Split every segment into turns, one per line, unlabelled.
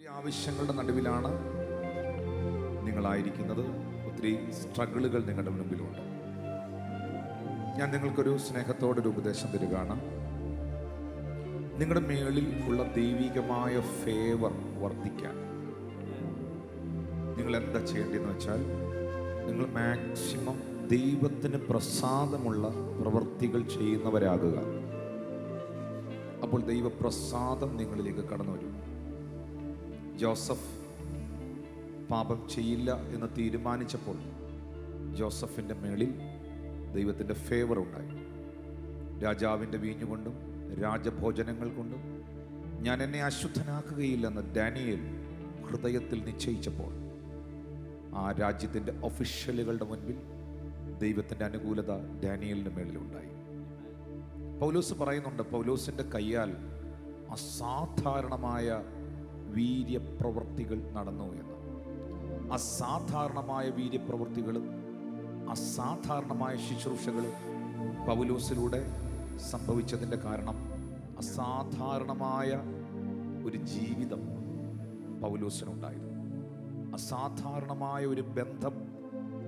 ഒത്തിരി ആവശ്യങ്ങളുടെ നടുവിലാണ് നിങ്ങളായിരിക്കുന്നത്. ഒത്തിരി സ്ട്രഗിളുകൾ നിങ്ങളുടെ മുമ്പിലുണ്ട് ഞാൻ നിങ്ങൾക്കൊരു സ്നേഹത്തോടൊരു ഉപദേശം തരികയാണ്. നിങ്ങളുടെ മേളിൽ ഉള്ള ദൈവികമായ ഫേവർ വർദ്ധിക്കാൻ. നിങ്ങൾ എന്താ ചെയ്യേണ്ടതെന്ന് വെച്ചാൽ നിങ്ങൾ മാക്സിമം ദൈവത്തിന് പ്രസാദമുള്ള പ്രവൃത്തികൾ ചെയ്യുന്നവരാകുക. അപ്പോൾ ദൈവപ്രസാദം നിങ്ങളിലേക്ക് കടന്നു വരും ജോസഫ് പാപം ചെയ്യില്ല എന്ന് തീരുമാനിച്ചപ്പോൾ ജോസഫിന്റെ മേളിൽ ദൈവത്തിന്റെ ഫേവർ ഉണ്ടായി. രാജാവിന്റെ വീഞ്ഞുകൊണ്ടും രാജഭോജനങ്ങൾ കൊണ്ടും ഞാൻ എന്നെ അശുദ്ധനാക്കുകയില്ലെന്ന് ഡാനിയൽ ഹൃദയത്തിൽ നിശ്ചയിച്ചപ്പോൾ ആ രാജ്യത്തിന്റെ ഒഫീഷ്യലുകളുടെ മുൻപിൽ ദൈവത്തിന്റെ അനുകൂലത ഡാനിയലിന്റെ മേളിലുണ്ടായി. പൗലോസ് പറയുന്നുണ്ട് പൗലോസിന്റെ കയ്യാൽ അസാധാരണമായ വീര്യപ്രവൃത്തികൾ നടന്നു എന്ന്. അസാധാരണമായ വീര്യപ്രവൃത്തികളും അസാധാരണമായ ശുശ്രൂഷകളും പൗലോസിലൂടെ സംഭവിച്ചതിന്റെ കാരണം അസാധാരണമായ ഒരു ജീവിതം പൗലോസിനുണ്ടായിരുന്നു അസാധാരണമായ ഒരു ബന്ധം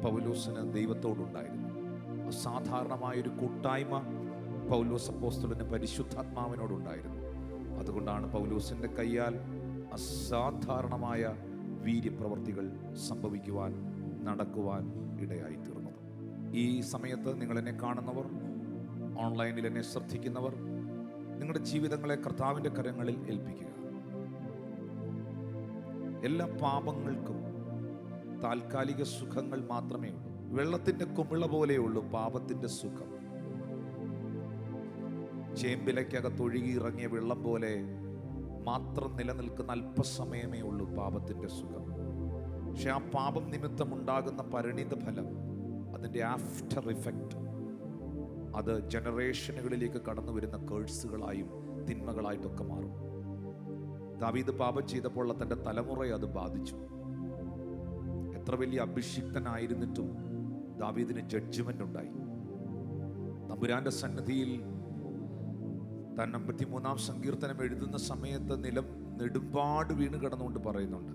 പൗലോസിന് ദൈവത്തോടുണ്ടായിരുന്നു. അസാധാരണമായ ഒരു കൂട്ടായ്മ പൗലോസ് അപ്പോസ്തലന് പരിശുദ്ധാത്മാവിനോടുണ്ടായിരുന്നു. അതുകൊണ്ടാണ് പൗലോസിന്റെ കയ്യാൽ അസാധാരണമായ വീര്യപ്രവർത്തികൾ സംഭവിക്കുവാൻ നടക്കുവാൻ ഇടയായി തീർന്നത് ഈ സമയത്ത് നിങ്ങളെന്നെ കാണുന്നവർ ഓൺലൈനിൽ എന്നെ ശ്രദ്ധിക്കുന്നവർ നിങ്ങളുടെ ജീവിതങ്ങളെ കർത്താവിന്റെ കരങ്ങളിൽ ഏൽപ്പിക്കുക. എല്ലാ പാപങ്ങൾക്കും താൽക്കാലിക സുഖങ്ങൾ മാത്രമേ ഉള്ളൂ. വെള്ളത്തിന്റെ കുമിള പോലെയുള്ളൂ പാപത്തിന്റെ സുഖം. ചേമ്പിലയ്ക്കകത്തൊഴുകി ഇറങ്ങിയ വെള്ളം പോലെ മാത്രം നിലനിൽക്കുന്ന അല്പസമയമേ ഉള്ളൂ പാപത്തിന്റെ സുഖം. പക്ഷെ ആ പാപം നിമിത്തം ഉണ്ടാകുന്ന പരിണിത ഫലം അതിന്റെ ആഫ്റ്റർ ഇഫക്റ്റ് അത് ജനറേഷനുകളിലേക്ക് കടന്നു വരുന്ന കേഴ്സുകളായും തിന്മകളായിട്ടൊക്കെ മാറും. ദാവീദ് പാപം ചെയ്തപ്പോൾ തന്റെ തലമുറയെ അത് ബാധിച്ചു. എത്ര വലിയ അഭിഷിക്തനായിരുന്നിട്ടും ദാവീദിന് ജഡ്ജ്മെന്റ് ഉണ്ടായി. തമ്പുരാന്റെ സന്നിധിയിൽ താൻ അമ്പത്തിമൂന്നാം സങ്കീർത്തനം എഴുതുന്ന സമയത്ത് നിലം നെടുമ്പാട് വീണ് കിടന്നുകൊണ്ട് പറയുന്നുണ്ട്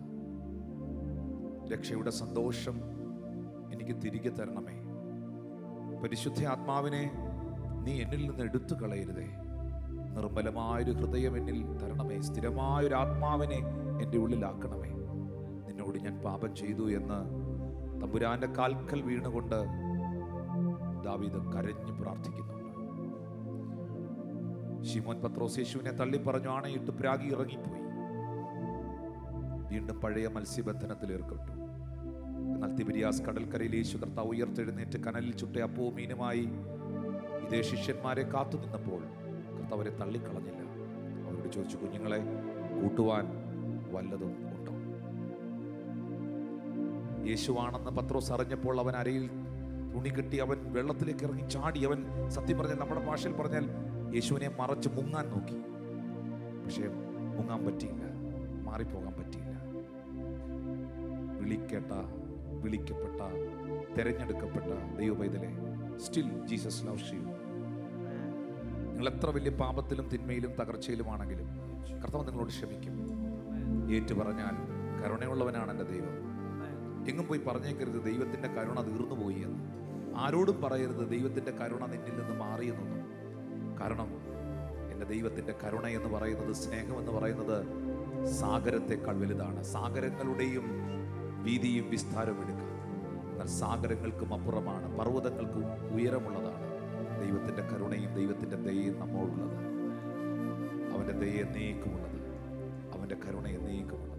രക്ഷയുടെ സന്തോഷം എനിക്ക് തിരികെ തരണമേ. പരിശുദ്ധ ആത്മാവിനെ നീ എന്നിൽ നിന്ന് എടുത്തു കളയരുതേ. നിർമ്മലമായൊരു ഹൃദയം എന്നിൽ തരണമേ. സ്ഥിരമായൊരു ആത്മാവിനെ എന്റെ ഉള്ളിലാക്കണമേ. നിന്നോട് ഞാൻ പാപം ചെയ്തു എന്ന് തമ്പുരാന്റെ കാൽക്കൽ വീണുകൊണ്ട് ദാവീദ് കരഞ്ഞു പ്രാർത്ഥിക്കുന്നുണ്ട് ശിമോൻ പത്രോസ് യേശുവിനെ തള്ളി പറഞ്ഞു ആണയിട്ട് പ്രാഗി ഇറങ്ങിപ്പോയി. വീണ്ടും പഴയ മത്സ്യബന്ധനത്തിൽ ഏർപ്പെട്ടു. എന്നാൽ തിബിരിയാസ് കടൽക്കരയിൽ യേശു കർത്താവ് ഉയർത്തെഴുന്നേറ്റ് കനലിൽ ചുട്ട അപ്പവും മീനുമായി ഇതേ ശിഷ്യന്മാരെ കാത്തു നിന്നപ്പോൾ കർത്താവ് അവരെ തള്ളിക്കളഞ്ഞില്ല. അവരോട് ചോദിച്ചു കുഞ്ഞുങ്ങളെ കൂട്ടുവാൻ വല്ലതും ഉണ്ടോ? യേശുവാണെന്ന് പത്രോസ് അറിഞ്ഞപ്പോൾ അവൻ അരയിൽ തുണി കെട്ടി അവൻ വെള്ളത്തിലേക്ക് ഇറങ്ങി ചാടി. അവൻ സത്യം പറഞ്ഞാൽ നമ്മുടെ ഭാഷയിൽ പറഞ്ഞാൽ യേശുവിനെ മറച്ച് മുങ്ങാൻ നോക്കി. പക്ഷേ മുങ്ങാൻ പറ്റിയില്ല മാറിപ്പോകാൻ പറ്റിയില്ല. വിളിക്കേട്ട വിളിക്കപ്പെട്ട തെരഞ്ഞെടുക്കപ്പെട്ട ദൈവപൈതലെ സ്റ്റിൽ ജീസസ് ലവ് യു നിങ്ങൾ എത്ര വലിയ പാപത്തിലും തിന്മയിലും തകർച്ചയിലുമാണെങ്കിലും കർത്താവ് നിങ്ങളോട് ക്ഷമിക്കും. ഏറ്റു പറഞ്ഞാൽ കരുണയുള്ളവനാണ് എന്റെ ദൈവം. എങ്ങും പോയി പറഞ്ഞേക്കരുത് ദൈവത്തിന്റെ കരുണ തീർന്നു പോയി എന്ന്. ആരോടും പറയരുത് ദൈവത്തിന്റെ കരുണ നിന്നിൽ നിന്ന് മാറിയെന്നൊന്നും. കാരണം എന്റെ ദൈവത്തിന്റെ കരുണ എന്ന് പറയുന്നത് സ്നേഹം എന്ന് പറയുന്നത് സാഗരത്തെക്കാൾ വലുതാണ്. സാഗരങ്ങളുടെയും വീതിയും വിസ്താരവും എടുക്കാം. എന്നാൽ സാഗരങ്ങൾക്കും അപ്പുറമാണ് പർവതങ്ങൾക്കും ഉയരമുള്ളതാണ് ദൈവത്തിന്റെ കരുണയും ദൈവത്തിന്റെ ദയയും നമ്മോടുള്ളത്. അവന്റെ ദയ എന്നേക്കുമുള്ളത്. അവന്റെ കരുണ എന്നേക്കുമുള്ളത്.